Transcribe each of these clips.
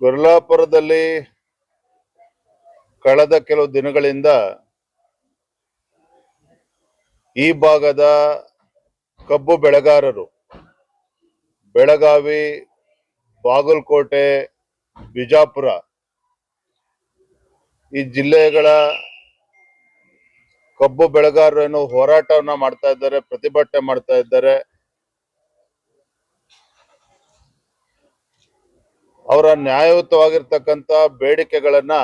ಗುರ್ಲಾಪುರದಲ್ಲಿ ಕಳೆದ ಕೆಲವು ದಿನಗಳಿಂದ ಈ ಭಾಗದ ಕಬ್ಬು ಬೆಳೆಗಾರರು, ಬೆಳಗಾವಿ, ಬಾಗಲಕೋಟೆ, ಬಿಜಾಪುರ ಈ ಜಿಲ್ಲೆಗಳ ಕಬ್ಬು ಬೆಳೆಗಾರರು ಏನು ಹೋರಾಟವನ್ನ ಮಾಡ್ತಾ ಇದ್ದಾರೆ, ಪ್ರತಿಭಟನೆ ಮಾಡ್ತಾ ಇದ್ದಾರೆ. ಅವರ ನ್ಯಾಯಯುತವಾಗಿರ್ತಕ್ಕಂಥ ಬೇಡಿಕೆಗಳನ್ನ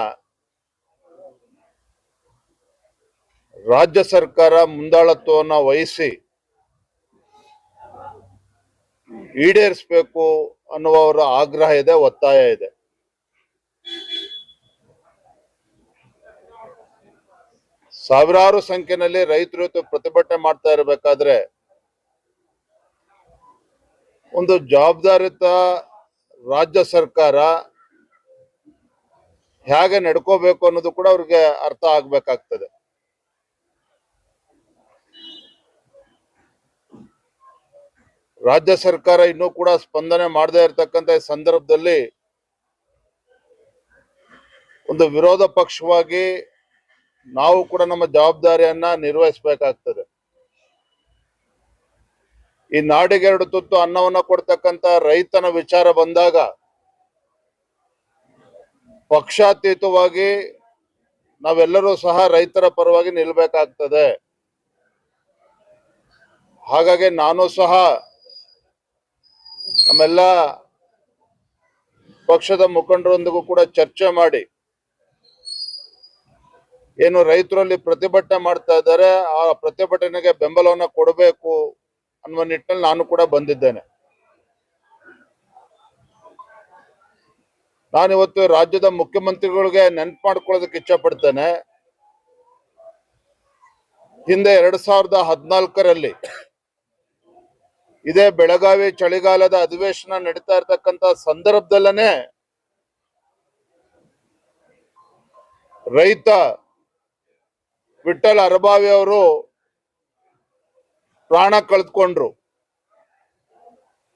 ರಾಜ್ಯ ಸರ್ಕಾರ ಮುಂದಾಳತ್ವವನ್ನ ವಹಿಸಿ ಈಡೇರಿಸಬೇಕು ಅನ್ನುವ ಅವರ ಆಗ್ರಹ ಇದೆ, ಒತ್ತಾಯ ಇದೆ. ಸಾವಿರಾರು ಸಂಖ್ಯೆಯಲ್ಲಿ ರೈತರು ಇವತ್ತು ಪ್ರತಿಭಟನೆ ಮಾಡ್ತಾ ಇರಬೇಕಾದ್ರೆ ಒಂದು ಜವಾಬ್ದಾರಿತ ರಾಜ್ಯ ಸರ್ಕಾರ ಹೇಗೆ ನಡ್ಕೋಬೇಕು ಅನ್ನೋದು ಕೂಡ ಅವ್ರಿಗೆ ಅರ್ಥ ಆಗ್ಬೇಕಾಗ್ತದೆ. ರಾಜ್ಯ ಸರ್ಕಾರ ಇನ್ನೂ ಕೂಡ ಸ್ಪಂದನೆ ಮಾಡದೇ ಇರತಕ್ಕಂತ ಸಂದರ್ಭದಲ್ಲಿ ಒಂದು ವಿರೋಧ ಪಕ್ಷವಾಗಿ ನಾವು ಕೂಡ ನಮ್ಮ ಜವಾಬ್ದಾರಿಯನ್ನ ನಿರ್ವಹಿಸಬೇಕಾಗ್ತದೆ. ಈ ನಾಡಿಗೆ ಎರಡು ತುತ್ತು ಅನ್ನವನ್ನ ಕೊಡ್ತಕ್ಕಂತ ರೈತನ ವಿಚಾರ ಬಂದಾಗ ಪಕ್ಷಾತೀತವಾಗಿ ನಾವೆಲ್ಲರೂ ಸಹ ರೈತರ ಪರವಾಗಿ ನಿಲ್ಬೇಕಾಗ್ತದೆ. ಹಾಗಾಗಿ ನಾನು ಸಹ ನಮ್ಮೆಲ್ಲ ಪಕ್ಷದ ಮುಖಂಡರೊಂದಿಗೂ ಕೂಡ ಚರ್ಚೆ ಮಾಡಿ ಏನು ರೈತರಲ್ಲಿ ಪ್ರತಿಭಟನೆ ಮಾಡ್ತಾ ಇದ್ದಾರೆ, ಆ ಪ್ರತಿಭಟನೆಗೆ ಬೆಂಬಲವನ್ನ ಕೊಡಬೇಕು ಅನ್ನುವ ನಿಟ್ಟಿನಲ್ಲಿ ನಾನು ಕೂಡ ಬಂದಿದ್ದೇನೆ. ನಾನಿವತ್ತು ರಾಜ್ಯದ ಮುಖ್ಯಮಂತ್ರಿಗಳಿಗೆ ನೆನ್ಪು ಮಾಡ್ಕೊಳ್ಳೋದಕ್ಕೆ ಇಚ್ಛೆ ಪಡ್ತೇನೆ ಹಿಂದೆ ಎರಡ್ ಸಾವಿರದ ಹದಿನಾಲ್ಕರಲ್ಲಿ ಇದೇ ಬೆಳಗಾವಿ ಚಳಿಗಾಲದ ಅಧಿವೇಶನ ನಡೀತಾ ಇರತಕ್ಕಂತ ಸಂದರ್ಭದಲ್ಲೇ ರೈತ ವಿಠಲ್ ಅರಬಾವಿ ಅವರು ಪ್ರಾಣ ಕಳೆದುಕೊಂಡ್ರು.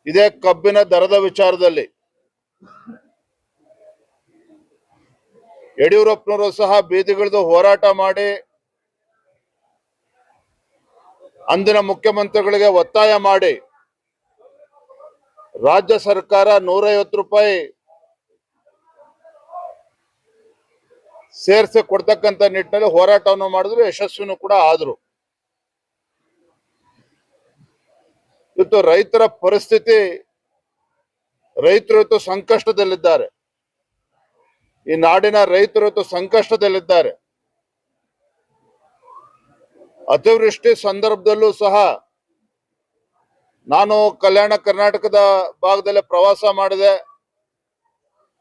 ಇದೇ ಕಬ್ಬಿನ ದರದ ವಿಚಾರದಲ್ಲಿ. ಯಡಿಯೂರಪ್ಪನವರು ಸಹ ಬೀದಿಗಿಳಿದು ಹೋರಾಟ ಮಾಡಿ ಅಂದಿನ ಮುಖ್ಯಮಂತ್ರಿಗಳಿಗೆ ಒತ್ತಾಯ ಮಾಡಿ ರಾಜ್ಯ ಸರ್ಕಾರ ನೂರೈವತ್ತು ರೂಪಾಯಿ ಸೇರಿಸಿ ಕೊಡ್ತಕ್ಕಂಥ ನಿಟ್ಟಿನಲ್ಲಿ ಹೋರಾಟವನ್ನು ಮಾಡಿದ್ರು, ಯಶಸ್ವಿನೂ ಕೂಡ ಆದ್ರು. ಇವತ್ತು ರೈತರ ಪರಿಸ್ಥಿತಿ, ರೈತರು ಸಂಕಷ್ಟದಲ್ಲಿದ್ದಾರೆ. ಈ ನಾಡಿನ ರೈತರು ಸಂಕಷ್ಟದಲ್ಲಿದ್ದಾರೆ. ಅತಿವೃಷ್ಟಿ ಸಂದರ್ಭದಲ್ಲೂ ಸಹ ನಾನು ಕಲ್ಯಾಣ ಕರ್ನಾಟಕದ ಭಾಗದಲ್ಲಿ ಪ್ರವಾಸ ಮಾಡಿದೆ.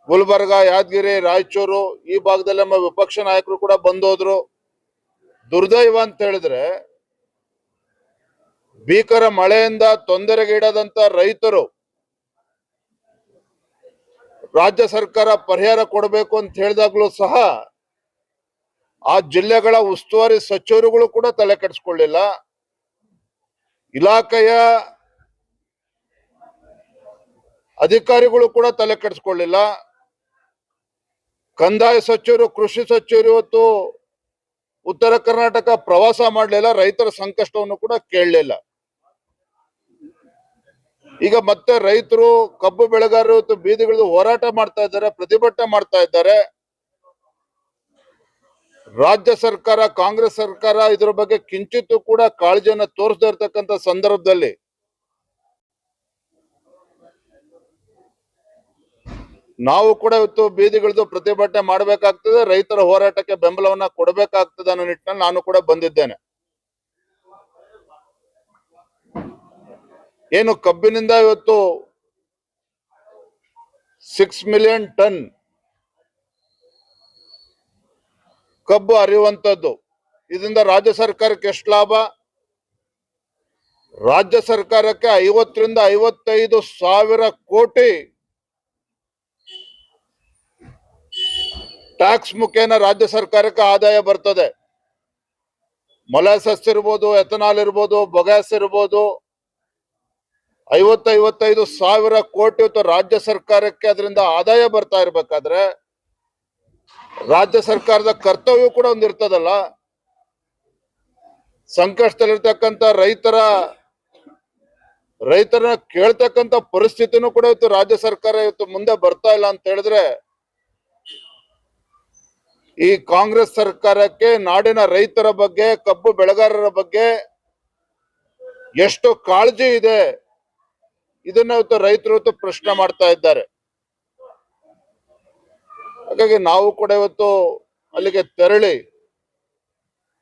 ಗುಲ್ಬರ್ಗ, ಯಾದಗಿರಿ, ರಾಯಚೂರು ಈ ಭಾಗದಲ್ಲಿ ನಮ್ಮ ವಿಪಕ್ಷ ನಾಯಕರು ಕೂಡ ಬಂದೋದ್ರು. ದುರ್ದೈವ ಅಂತ ಹೇಳಿದ್ರೆ ಭೀಕರ ಮಳೆಯಿಂದ ತೊಂದರೆಗೀಡಾದಂತ ರೈತರು ರಾಜ್ಯ ಸರ್ಕಾರ ಪರಿಹಾರ ಕೊಡಬೇಕು ಅಂತ ಹೇಳಿದಾಗ್ಲೂ ಸಹ ಆ ಜಿಲ್ಲೆಗಳ ಉಸ್ತುವಾರಿ ಸಚಿವರುಗಳು ಕೂಡ ತಲೆ ಕೆಡಿಸ್ಕೊಳ್ಳಿಲ್ಲ. ಇಲಾಖೆಯ ಅಧಿಕಾರಿಗಳು ಕೂಡ ತಲೆ ಕೆಡಿಸ್ಕೊಳ್ಳಿಲ್ಲ. ಕಂದಾಯ ಸಚಿವರು, ಕೃಷಿ ಸಚಿವರು ಇವತ್ತು ಉತ್ತರ ಕರ್ನಾಟಕ ಪ್ರವಾಸ ಮಾಡಲಿಲ್ಲ, ರೈತರ ಸಂಕಷ್ಟವನ್ನು ಕೂಡ ಕೇಳಲಿಲ್ಲ. ಈಗ ಮತ್ತೆ ರೈತರು ಕಬ್ಬು ಬೆಳೆಗಾರರು ಬೀದಿಗಿಳಿದು ಹೋರಾಟ ಮಾಡ್ತಾ ಇದ್ದಾರೆ, ಪ್ರತಿಭಟನೆ ಮಾಡ್ತಾ ಇದ್ದಾರೆ. ರಾಜ್ಯ ಸರ್ಕಾರ, ಕಾಂಗ್ರೆಸ್ ಸರ್ಕಾರ ಇದ್ರ ಬಗ್ಗೆ ಕಿಂಚಿತ್ತು ಕೂಡ ಕಾಳಜಿಯನ್ನ ತೋರಿಸದೇ ಇರತಕ್ಕಂತ ಸಂದರ್ಭದಲ್ಲಿ ನಾವು ಕೂಡ ಇವತ್ತು ಬೀದಿಗಳದ್ದು ಪ್ರತಿಭಟನೆ ಮಾಡಬೇಕಾಗ್ತದೆ, ರೈತರ ಹೋರಾಟಕ್ಕೆ ಬೆಂಬಲವನ್ನ ಕೊಡಬೇಕಾಗ್ತದೆ ಅನ್ನೋ ನಿಟ್ಟಿನಲ್ಲಿ ನಾನು ಕೂಡ ಬಂದಿದ್ದೇನೆ. ಏನು ಕಬ್ಬಿನಿಂದ ಇವತ್ತು ಸಿಕ್ಸ್ ಮಿಲಿಯನ್ ಟನ್ ಕಬ್ಬು ಅರಿಯುವಂಥದ್ದು ಇದರಿಂದ ರಾಜ್ಯ ಸರ್ಕಾರಕ್ಕೆ ಎಷ್ಟು ಲಾಭ? ರಾಜ್ಯ ಸರ್ಕಾರಕ್ಕೆ ಐವತ್ತರಿಂದ ಐವತ್ತೈದು ಸಾವಿರ ಕೋಟಿ ಟ್ಯಾಕ್ಸ್ ಮುಖೇನ ರಾಜ್ಯ ಸರ್ಕಾರಕ್ಕೆ ಆದಾಯ ಬರ್ತದೆ. ಮೊಲಾಸಸ್ ಇರ್ಬೋದು, ಎಥನಾಲ್ ಇರ್ಬೋದು, ಬೊಗ್ಯಾಸ್ ಇರ್ಬೋದು ಐವತ್ತು ಐವತ್ತೈದು ಸಾವಿರ ಕೋಟಿ ಇವತ್ತು ರಾಜ್ಯ ಸರ್ಕಾರಕ್ಕೆ ಅದರಿಂದ ಆದಾಯ ಬರ್ತಾ ಇರ್ಬೇಕಾದ್ರೆ ರಾಜ್ಯ ಸರ್ಕಾರದ ಕರ್ತವ್ಯ ಕೂಡ ಒಂದಿರ್ತದಲ್ಲ ಸಂಕಷ್ಟದಲ್ಲಿರ್ತಕ್ಕಂಥ ರೈತರ, ರೈತರನ್ನ ಕೇಳ್ತಕ್ಕಂಥ ಪರಿಸ್ಥಿತಿನೂ ಕೂಡ ಇವತ್ತು ರಾಜ್ಯ ಸರ್ಕಾರ ಇವತ್ತು ಮುಂದೆ ಬರ್ತಾ ಇಲ್ಲ ಅಂತ ಹೇಳಿದ್ರೆ ಈ ಕಾಂಗ್ರೆಸ್ ಸರ್ಕಾರಕ್ಕೆ ನಾಡಿನ ರೈತರ ಬಗ್ಗೆ, ಕಬ್ಬು ಬೆಳೆಗಾರರ ಬಗ್ಗೆ ಎಷ್ಟು ಕಾಳಜಿ ಇದೆ? ಇದನ್ನ ಇವತ್ತು ರೈತರು ಇವತ್ತು ಪ್ರಶ್ನೆ ಮಾಡ್ತಾ ಇದ್ದಾರೆ. ಹಾಗಾಗಿ ನಾವು ಕೂಡ ಇವತ್ತು ಅಲ್ಲಿಗೆ ತೆರಳಿ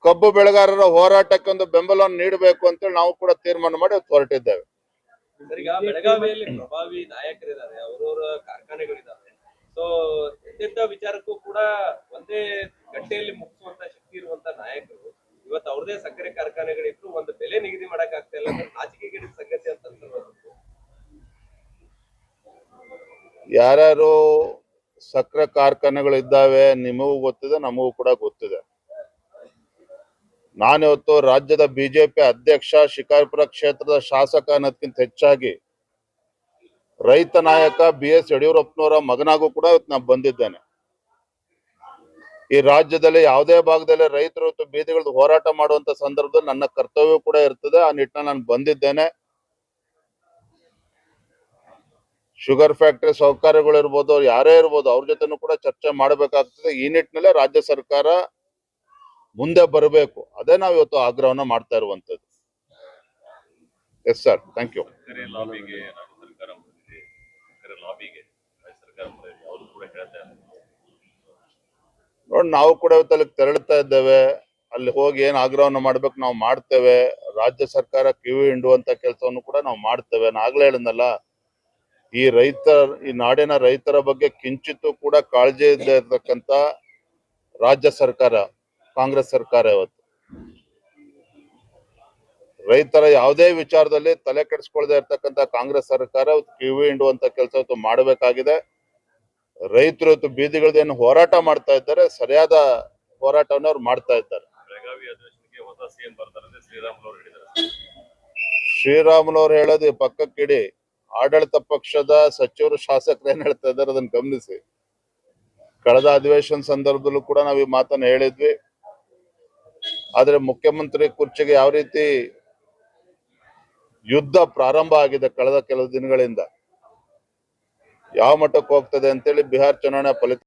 ಕಬ್ಬು ಬೆಳೆಗಾರರ ಹೋರಾಟಕ್ಕೆ ಒಂದು ಬೆಂಬಲವನ್ನು ನೀಡಬೇಕು ಅಂತೇಳಿ ನಾವು ಕೂಡ ತೀರ್ಮಾನ ಮಾಡಿ ಹೊರಟಿದ್ದೇವೆ. ಈಗ ಬೆಳಗಾವಿಯಲ್ಲಿ ಪ್ರಭಾವಿ ನಾಯಕರಿದ್ದಾರೆ, ಅವರವರ ಎಂತೆಂತ ವಿಚಾರಕ್ಕೂ ಕೂಡ ಒಂದೇ ಗಟ್ಟೆಯಲ್ಲಿ ಮುಗಿಸುವಂತ ಶಕ್ತಿ ಇರುವಂತ ನಾಯಕರು ಇವತ್ತು ಅವ್ರದೇ ಸಕ್ಕರೆ ಕಾರ್ಖಾನೆಗಳಿದ್ರು ಯಾರ್ಯಾರು ಸಕ್ಕರೆ ಕಾರ್ಖಾನೆಗಳು ಇದ್ದಾವೆ ನಿಮಗೂ ಗೊತ್ತಿದೆ, ನಮಗೂ ಕೂಡ ಗೊತ್ತಿದೆ. ನಾನಿವತ್ತು ರಾಜ್ಯದ ಬಿಜೆಪಿ ಅಧ್ಯಕ್ಷ, ಶಿಕಾರಿಪುರ ಕ್ಷೇತ್ರದ ಶಾಸಕ ಅನ್ನೋದಕ್ಕಿಂತ ಹೆಚ್ಚಾಗಿ ರೈತ ನಾಯಕ ಬಿ ಎಸ್ ಯಡಿಯೂರಪ್ಪನವರ ಮಗನಾಗೂ ಕೂಡ ಇವತ್ತು ನಾನು ಬಂದಿದ್ದೇನೆ. ಈ ರಾಜ್ಯದಲ್ಲಿ ಯಾವುದೇ ಭಾಗದಲ್ಲಿ ರೈತರು ಬೀದಿಗಳ ಬೀದಿಗಳದ್ದು ಹೋರಾಟ ಮಾಡುವಂತ ಸಂದರ್ಭದಲ್ಲಿ ನನ್ನ ಕರ್ತವ್ಯ ಕೂಡ ಇರ್ತದೆ. ಆ ನಿಟ್ಟಿನಲ್ಲಿ ನಾನು ಬಂದಿದ್ದೇನೆ. ಶುಗರ್ ಫ್ಯಾಕ್ಟರಿ ಸೌಕರ್ಯಗಳು ಇರ್ಬೋದು ಅವ್ರು ಯಾರೇ ಇರ್ಬೋದು ಅವ್ರ ಜೊತೆನೂ ಕೂಡ ಚರ್ಚೆ ಮಾಡಬೇಕಾಗ್ತದೆ. ಈ ನಿಟ್ಟಿನಲ್ಲೇ ರಾಜ್ಯ ಸರ್ಕಾರ ಮುಂದೆ ಬರಬೇಕು. ಅದೇ ನಾವು ಇವತ್ತು ಆಗ್ರಹವನ್ನ ಮಾಡ್ತಾ ಇರುವಂತದ್ದು ಎಸ್ ಸರ್ ಥ್ಯಾಂಕ್ ಯು ನೋಡಿ ನಾವು ಕೂಡ ಇವತ್ತಲ್ಲಿ ತೆರಳುತ್ತಾ ಇದ್ದೇವೆ. ಅಲ್ಲಿ ಹೋಗಿ ಏನ್ ಆಗ್ರಹವನ್ನು ಮಾಡ್ಬೇಕು ನಾವು ಮಾಡ್ತೇವೆ. ರಾಜ್ಯ ಸರ್ಕಾರ ಕಿವಿ ಹಿಂಡುವಂತ ಕೆಲಸವನ್ನು ಕೂಡ ನಾವು ಮಾಡ್ತೇವೆ. ನಾನು ಆಗ್ಲೇ ಹೇಳಿದ್ನಲ್ಲ ಈ ರೈತ ಈ ನಾಡಿನ ರೈತರ ಬಗ್ಗೆ ಕಿಂಚಿತ್ತು ಕೂಡ ಕಾಳಜಿ ಇಲ್ಲದೆ ಇರತಕ್ಕಂತ ರಾಜ್ಯ ಸರ್ಕಾರ ಕಾಂಗ್ರೆಸ್ ಸರ್ಕಾರ ಇವತ್ತು. ರೈತರ ಯಾವುದೇ ವಿಚಾರದಲ್ಲಿ ತಲೆ ಕೆಡಿಸ್ಕೊಳ್ದೆ ಇರತಕ್ಕಂತ ಕಾಂಗ್ರೆಸ್ ಸರ್ಕಾರ ಕಿವಿ ಹಿಂಡುವಂತ ಕೆಲಸ ಇವತ್ತು ಮಾಡಬೇಕಾಗಿದೆ. ರೈತರು ಇವತ್ತು ಬೀದಿಗಳದ್ದೇನು ಹೋರಾಟ ಮಾಡ್ತಾ ಇದ್ದಾರೆ ಸರಿಯಾದ ಹೋರಾಟವನ್ನು ಅವ್ರು ಮಾಡ್ತಾ ಇದ್ದಾರೆ. ಶ್ರೀರಾಮುಲು ಅವ್ರು ಹೇಳೋದು ಪಕ್ಕಕ್ಕಿಡಿ. ಆಡಳಿತ ಪಕ್ಷದ ಸಚಿವರು ಶಾಸಕರು ಏನ್ ಹೇಳ್ತಾ ಇದ್ದಾರೆ ಅದನ್ನ ಗಮನಿಸಿ. ಕಳೆದ ಅಧಿವೇಶನ ಸಂದರ್ಭದಲ್ಲೂ ಕೂಡ ನಾವು ಈ ಮಾತನ್ನ ಹೇಳಿದ್ವಿ. ಆದ್ರೆ ಮುಖ್ಯಮಂತ್ರಿ ಕುರ್ಚಿಗೆ ಯಾವ ರೀತಿ ಯುದ್ಧ ಪ್ರಾರಂಭ ಆಗಿದೆ ಕಳೆದ ಕೆಲವು ದಿನಗಳಿಂದ, ಯಾವ ಮಟ್ಟಕ್ಕೆ ಹೋಗ್ತದೆ ಅಂತೇಳಿ ಬಿಹಾರ್ ಚುನಾವಣಾ ಫಲಿತಾಂಶ